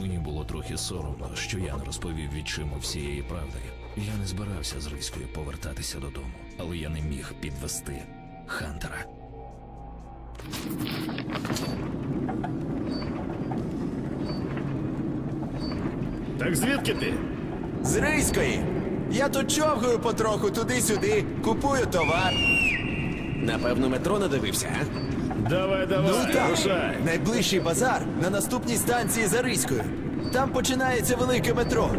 Мені було трохи соромно, що я не розповів відчиму всієї правди. Я не збирався з Риською повертатися додому, але я не міг підвести Хантера. Так звідки ти? З Ризької. Я тут човгаю потроху туди-сюди, купую товар. Напевно, метро не дивився, а? Давай, давай, Ну так, рушай. найближчий базар на наступній станції за Ризькою. Там починається велике метро.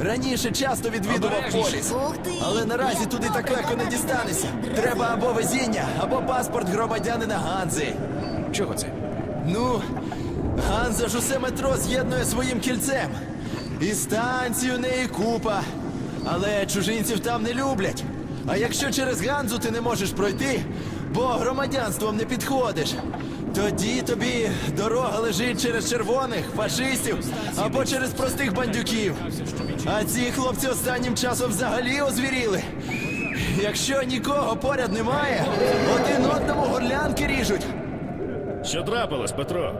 Раніше часто відвідував поліс, Ух ти! але наразі туди так легко не дістанешся. Треба або везіння, або паспорт громадянина Ганзи. Чого це? Ну, Ганза ж усе метро з'єднує своїм кільцем. І станцію неї купа. Але чужинців там не люблять. А якщо через Ганзу ти не можеш пройти, бо громадянством не підходиш, тоді тобі дорога лежить через червоних, фашистів або через простих бандюків. А ці хлопці останнім часом взагалі озвіріли. Якщо нікого поряд немає, один одному горлянки ріжуть. Що трапилось, Петро?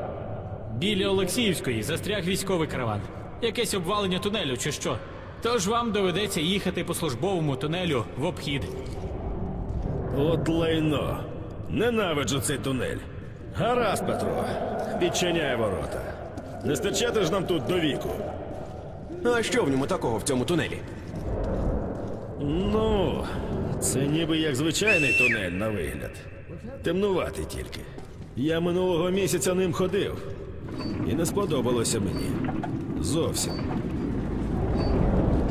Біля Олексіївської застряг військовий караван. Якесь обвалення тунелю чи що. Тож вам доведеться їхати по службовому тунелю в обхід. От лайно. Ненавиджу цей тунель. Гаразд, Петро. Відчиняй ворота. Не стачати ж нам тут до віку. А що в ньому такого в цьому тунелі? Ну, це ніби як звичайний тунель на вигляд. Темнуватий тільки. Я минулого місяця ним ходив. І не сподобалося мені. Зовсім.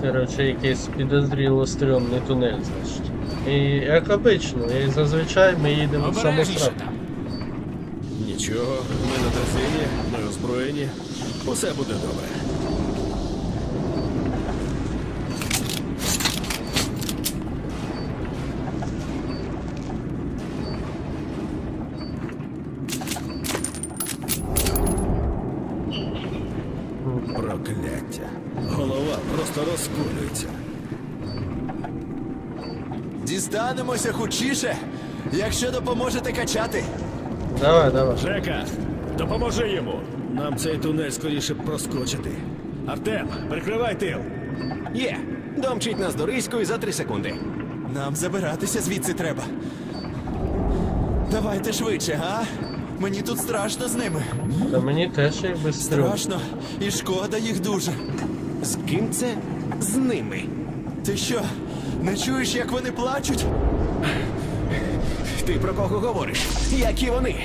Коротше, якийсь підозріло стрьомний тунель, значить. І як обично, і зазвичай ми їдемо в саму самострад. Нічого, ми на дрезині, ми озброєні. Усе буде добре. Дістанемося хучіше, якщо допоможете качати. Давай, давай. Жека, допоможи йому. Нам цей тунель скоріше проскочити. Артем, прикривай тил. Є! Домчить нас до Ризької за три секунди. Нам забиратися звідси треба. Давайте швидше, га? Мені тут страшно з ними. Та мені теж якби. Страшно. І шкода їх дуже. З ким це? З ними. Ти що, не чуєш, як вони плачуть? Ти про кого говориш? Які вони?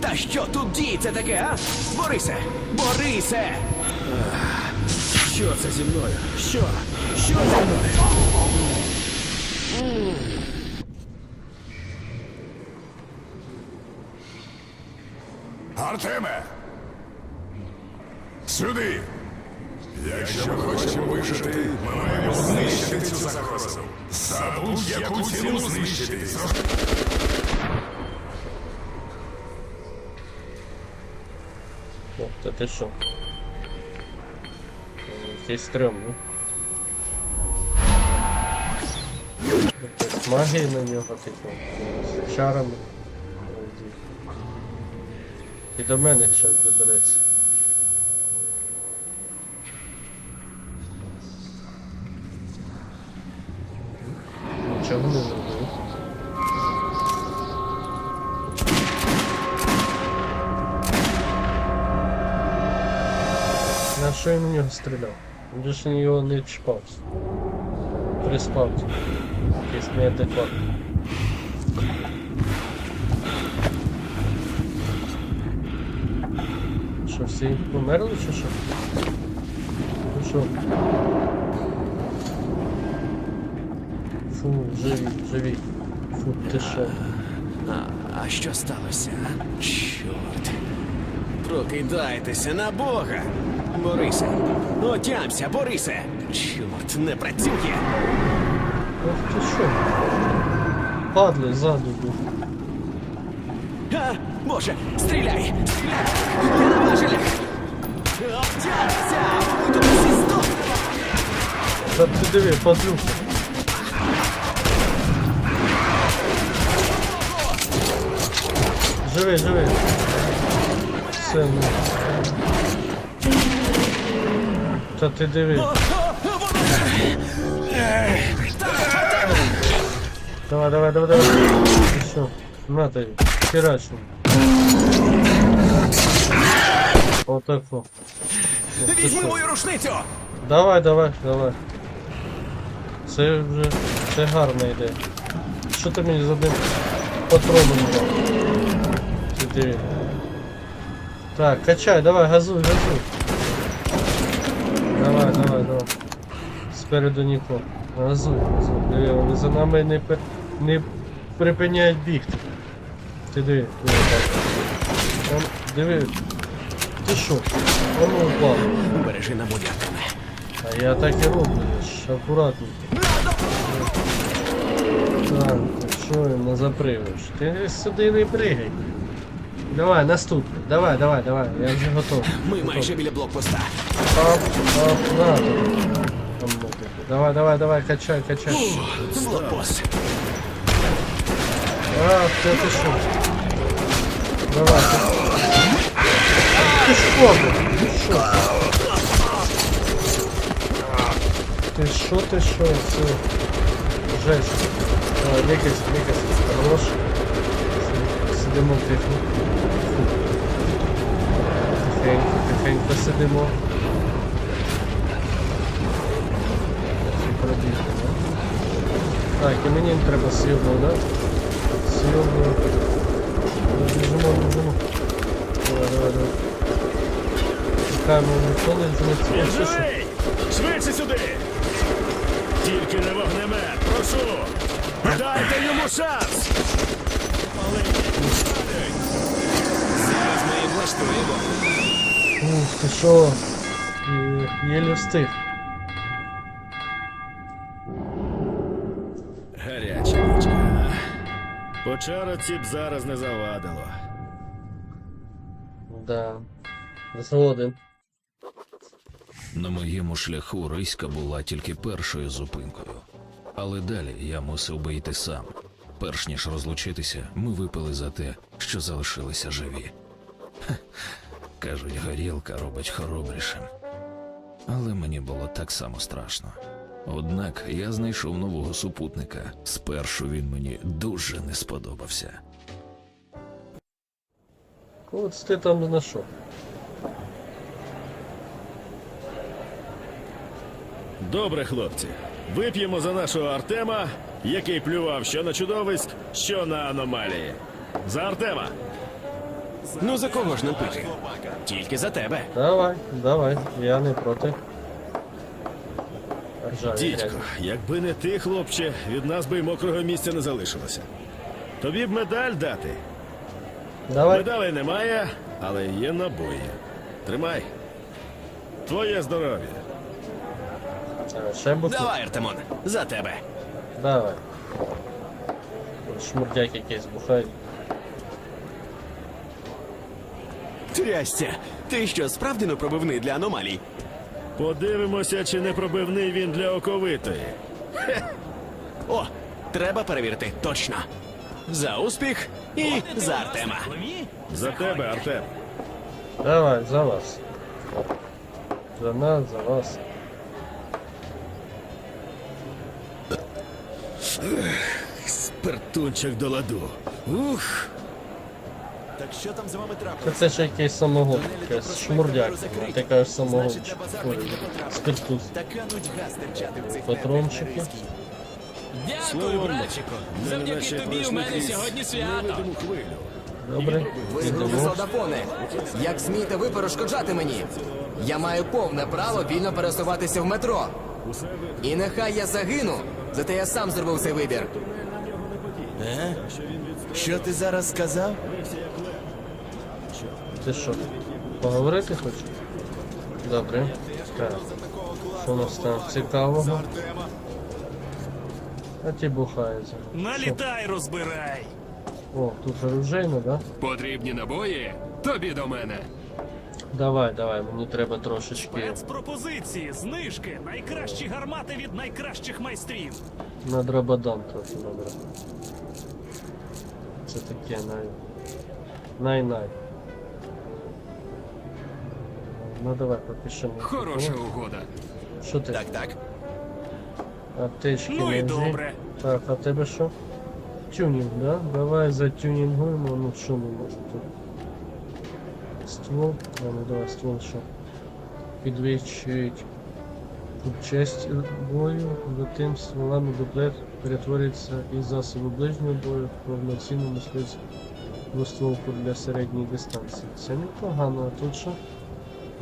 Та що тут діється таке, а? Борисе! Борисе! Що це зі мною? Що? Що зі мною? Артеме! Сюди! Якщо ми хочемо вижити, ми маємо знищити цю загрозу. За будь-яку ціну знищити. О, та ти що? Якийсь стрьомний. Якась магія на нього, типу, з чарами. І до мене ще добереться. Стріляв? Він ж його не чіпав. Приспав. Якийсь неадекватний. Що, всі померли чи що? Ну що? Фу, живі, живі. Фу, ти що? А, що сталося? Чорт. Прокидайтеся на Бога! Борисе! Отямся, Борисе! Чорт, не працює! Ох ти що? Падли ззаду був. А, Боже, стріляй! Стріляй! Я на важелях! Отямся! Ми тут всі здохнемо! Та ти диви, падлюка. Живи, живи. Все, ну. Та ти диви. Давай, давай, давай, давай. Що? На тобі. Херачу. Отако. Візьми мою рушницю! Давай, давай, давай. Це вже. Це гарна ідея. Що ти мені з одним патроном дав? Ти диви. Так, качай, давай, газуй, газуй. Давай, давай, давай. Спереду нікого. Газуй, газуй. Диви, вони за нами не, пер... не припиняють бігти. Ти диви, диви, так. Диви. Ти що? Воно впало. Бережи на будятиме. А я так і роблю, ж акуратно. Так, що не запригуєш? Ти сюди не пригай. Давай, наступний. Давай, давай, давай, я вже готовий. Ми майже біля блокпоста. Оп, оп, на тобі. Там ноги. Давай, давай, давай, качай, качай. Блокпост. А, ти ти що? Давай. Ти що? ти? Ти що? Ти що, ти що? Це жесть. Давай, лікайся, лікайся. Хорош. Си- Сидимо тихо. Тихенько, тихенько сидимо. Так, і мені треба сьогодні, да? Сьогодні. Біжимо, біжимо. Давай, давай, давай. Чекаємо ніхто не живий! Швидше сюди! Тільки не вогнемет, прошу! Дайте йому шанс! Їх влаштуємо. Ух, ти що? Є- Єлі встиг. Гаряча нічка. Почароці б зараз не завадило. Да. Згоден. На моєму шляху Риська була тільки першою зупинкою. Але далі я мусив би йти сам. Перш ніж розлучитися, ми випили за те, що залишилися живі. Кажуть, горілка робить хоробрішим. Але мені було так само страшно. Однак я знайшов нового супутника. Спершу він мені дуже не сподобався. От ти там знайшов. Добре, хлопці. Вип'ємо за нашого Артема, який плював що на чудовиськ, що на аномалії. За Артема! Ну за кого ж нам пити? Тільки за тебе. Давай, давай, я не проти. Ржаві Дідько, грязні. якби не ти, хлопче, від нас би й мокрого місця не залишилося. Тобі б медаль дати. Давай. Медалей немає, але є набої. Тримай. Твоє здоров'я. Ще бухну. Давай, Артемон, за тебе. Давай. Шмурдяк якийсь бухає. Трясця, ти що, справді не пробивний для аномалій? Подивимося, чи не пробивний він для оковитої. О, треба перевірити точно. За успіх і за Артема. За тебе, Артем. Давай, за вас. За нас, за вас. Спиртунчик до ладу. Ух! Так що там з вами Та трапилося? це ж якийсь самогон, якийсь шмурдяк. А ти кажеш самогон. Ой, спиртус. Така нудьга стерчати в цих Патрончики. Дякую, братчику. Завдяки тобі у мене сьогодні свято. Невидиму хвилю. Добре. Ви грубі Йдемо. солдафони. Як смієте ви перешкоджати мені? Я маю повне право вільно пересуватися в метро. І нехай я загину, зате я сам зробив цей вибір. Е? Що ти зараз сказав? Ти що? Поговорити хочеш? Добре. Так. Що у нас там цікавого? А ті бухаються. Налітай, розбирай. О, тут оружейно, да? Потрібні набої? Тобі до мене. Давай, давай, мені треба трошечки Спецпропозиції, знижки, найкращі гармати від найкращих майстрів. на драбадан трохи надо. Це таке най. Най-най. Ну давай що не. Хороша угода. Що ти? Так, так. Аптечки Ну і добре. Так, а тебе що? Тюнінг, да? Давай затюнінгуємо, ну що ми можемо тут. Ствол, а ну давай ствол що. Підвищують честь бою, затим стволами дуплет перетворюється із засобу ближнього бою в повноцінну мисливську стволку для середньої дистанції. Це непогано, а тут що?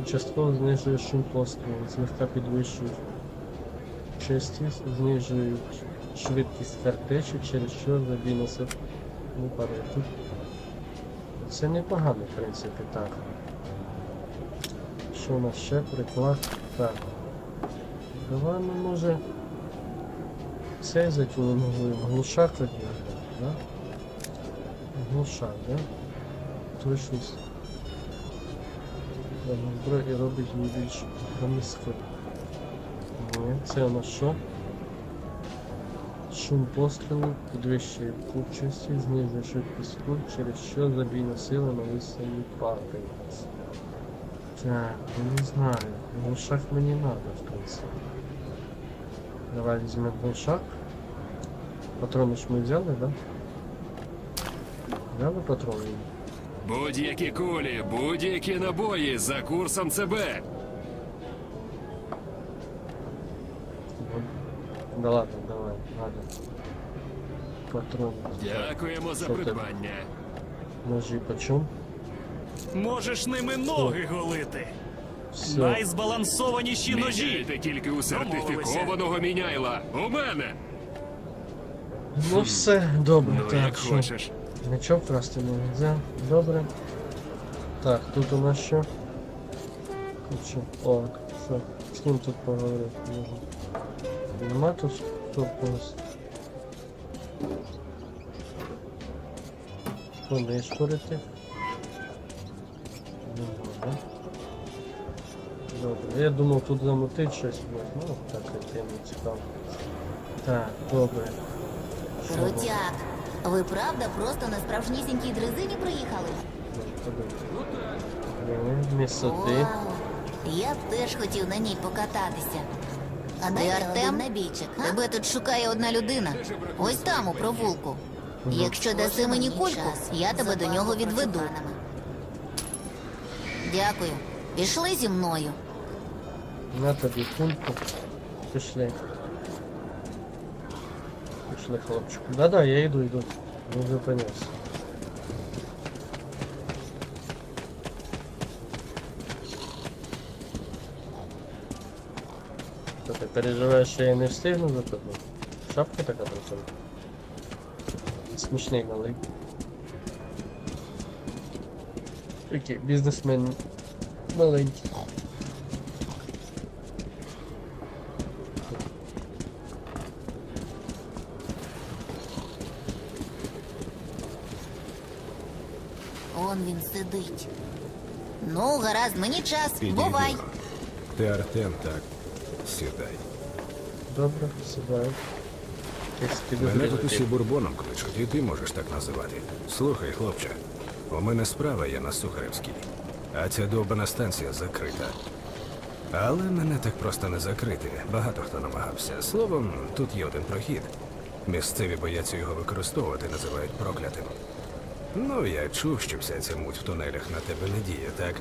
Частково знижує шум пострілу, злегка підвищує часті знижують швидкість картечі, через що забій насип не падає. Тут це непогано, в принципі, так. Що у нас ще? Приклад. Так. Давай ми може цей затюнингуємо. Глушак тоді, да? Глушак, да? Точність. Зброї робить її більш проміскою. Ні, це у що? Шум пострілу підвищує купчості, знижує швидкість куль, через що забійна сила на висоні падає. Так, не знаю. Глушак мені надо, в принципі. Давай візьмемо глушак. Патрони ж ми взяли, да? Взяли патрони? Будь-які кулі, будь-які набої за курсом ЦБ. Да ладно, давай, ладно. Патроны. Дякуємо за Що ти? придбання. Ножи почем? Можеш ними ноги голити. Все. Найзбалансованіші ножі. Міняйте тільки у сертифікованого міняйла. У мене. Ну все, добре, Ну, так, як що? хочеш. Нічого красти не можна. Добре. Так, тут у нас що? Тут? О, що? З ким тут поговорити можна? Нема тут хто когось? Понишпорити. Нема, да? Добре, я думав тут замотить щось, ну, ну так і тим не цікаво. Так, добре. Крутяк, ви правда просто на справжнісінькій дрезині приїхали? Не. Вау, я б теж хотів на ній покататися. А де Артем набійчик? Тебе тут шукає одна людина. Ось там, у провулку. Якщо даси мені кульку, я тебе до нього відведу. Дякую. Пішли зі мною. На тобі кульку. Пішли. Пішли, хлопчику. Да-да, я йду, йду. Не зупинився. Що ти переживаєш, що я не встигну за тобою? Шапка така працює. Смішний малий. Окей, бізнесмен маленький. Він сидить. Ну, гаразд, мені час. Бувай. Ти Артем, так. Сідай. Добре, сідаю. Мене тут усі бурбоном кличуть, і ти можеш так називати. Слухай, хлопче, у мене справа є на Сухаревській, а ця довбана станція закрита. Але мене так просто не закрити. Багато хто намагався. Словом, тут є один прохід. Місцеві бояться його використовувати, називають проклятим. Ну, я чув, що вся ця муть в тунелях на тебе не діє, так?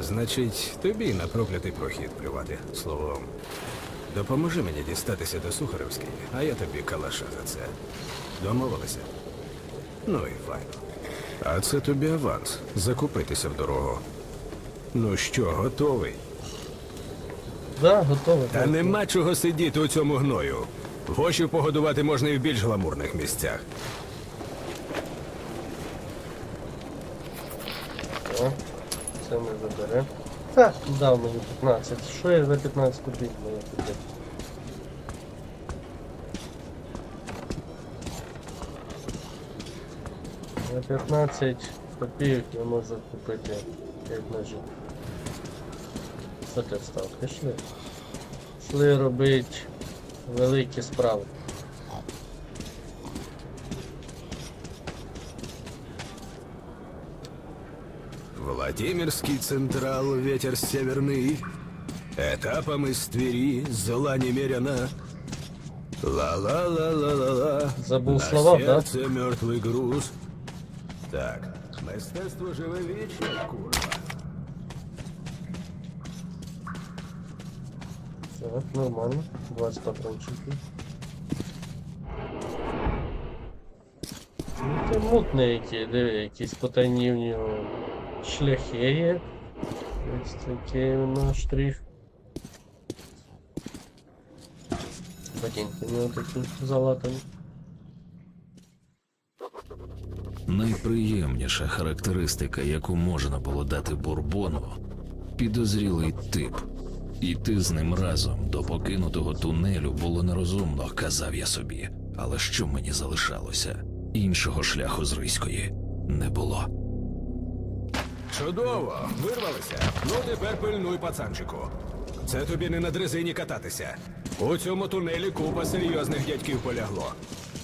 Значить, тобі на проклятий прохід плювати. Словом, допоможи мені дістатися до Сухаревської, а я тобі калаша за це. Домовилися? Ну і файно. А це тобі аванс. Закупитися в дорогу. Ну що, готовий? Да, готово. Та нема чого сидіти у цьому гною. Гошів погодувати можна і в більш гламурних місцях. О, це ми заберемо. Так, дав мені 15. Що я за 15 копійок маю купити? За 15 копійок я можу купити 5 ножів. Що ти встав? Пішли. Пішли робити великі справи. Владимирский Централ, ветер северный, Этапом из Твери зла немерено. Ла-ла-ла-ла-ла-ла. Забув На слова, да? серце мертвий груз. Так, мистецтво живе вічно, курва. Так, нормально. 20 патрончиків. Ну, це мутне які, диви, якісь потайні В нього шляхи є. Ось такий воно штрих. Ботинки в нього такі залатані. Найприємніша характеристика, яку можна було дати бурбону, підозрілий тип. Іти з ним разом до покинутого тунелю було нерозумно, казав я собі. Але що мені залишалося? Іншого шляху з Риської не було. Чудово, вирвалися. Ну тепер пильнуй, пацанчику. Це тобі не на дрезині кататися. У цьому тунелі купа серйозних дядьків полягло.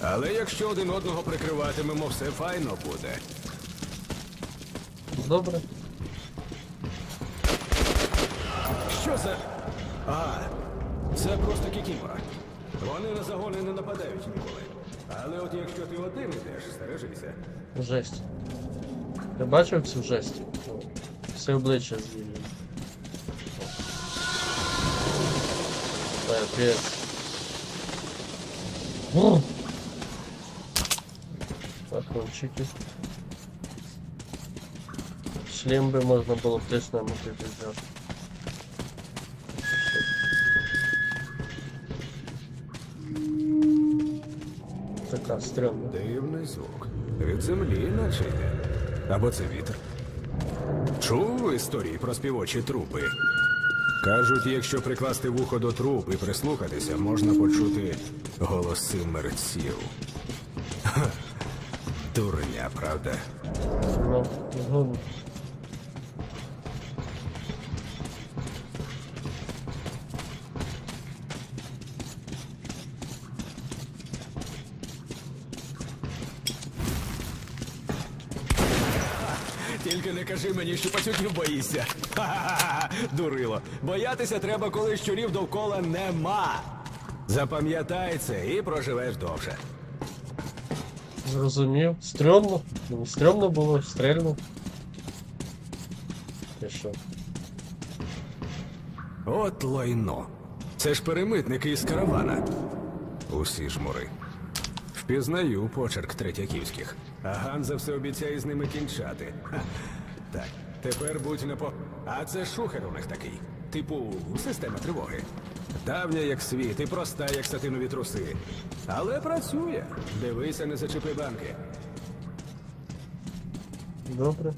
Але якщо один одного прикриватимемо, все файно буде. Добре. Що за. А, це просто кікімора. Вони на загони не нападають ніколи. Але от якщо ти один ідеш, стережися. Жесть. Ти бачив цю жесть? О, Все обличчя звільнено. Капець. О! Патрончики. Шлем би можна було б теж намотити взяти. Така стрьомна. Дивний звук. Від землі наче йде. Або це вітер. Чув історії про співочі трупи. Кажуть, якщо прикласти вухо до труп і прислухатися, можна почути голоси мерців. Ха, Дурня, правда? Ну, згоден. Тільки не кажи мені, що пацюків боїшся. Ха-ха-ха, Дурило. Боятися треба, коли щурів довкола нема. Запам'ятай це і проживеш довше. Зрозумів. Стрьомно. Мені стрьомно було, стрельно. Ти що? От лайно. Це ж перемитники із каравана. Усі жмури. Впізнаю почерк третяківських. А Ганза все обіцяє з ними кінчати. Ха. Так, тепер будь не по. А це шухер у них такий. Типу, система тривоги. Давня як світ і проста, як сатинові труси. Але працює. Дивися, не зачепи банки. Добре.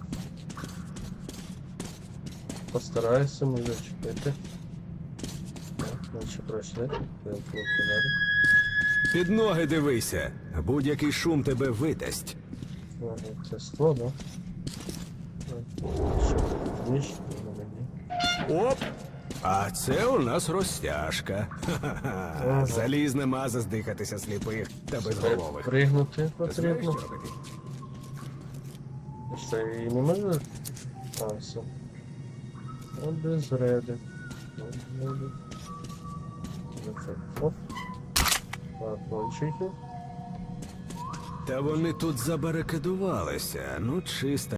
Постараюся не зачепити. Наче пройшли. Під ноги дивися. Будь-який шум тебе видасть. Ага, Це скло, да? Так, що тут? Ніж на мені. Оп! А це у нас розтяжка. Ха-ха-ха. Залізна маза здихатися сліпих та безголових. Пригнути Знаєш, потрібно. що робити? Що і не можу? А, все. Обезреди. Обезреди. Оп. Та вони тут забарикадувалися. Ну, чиста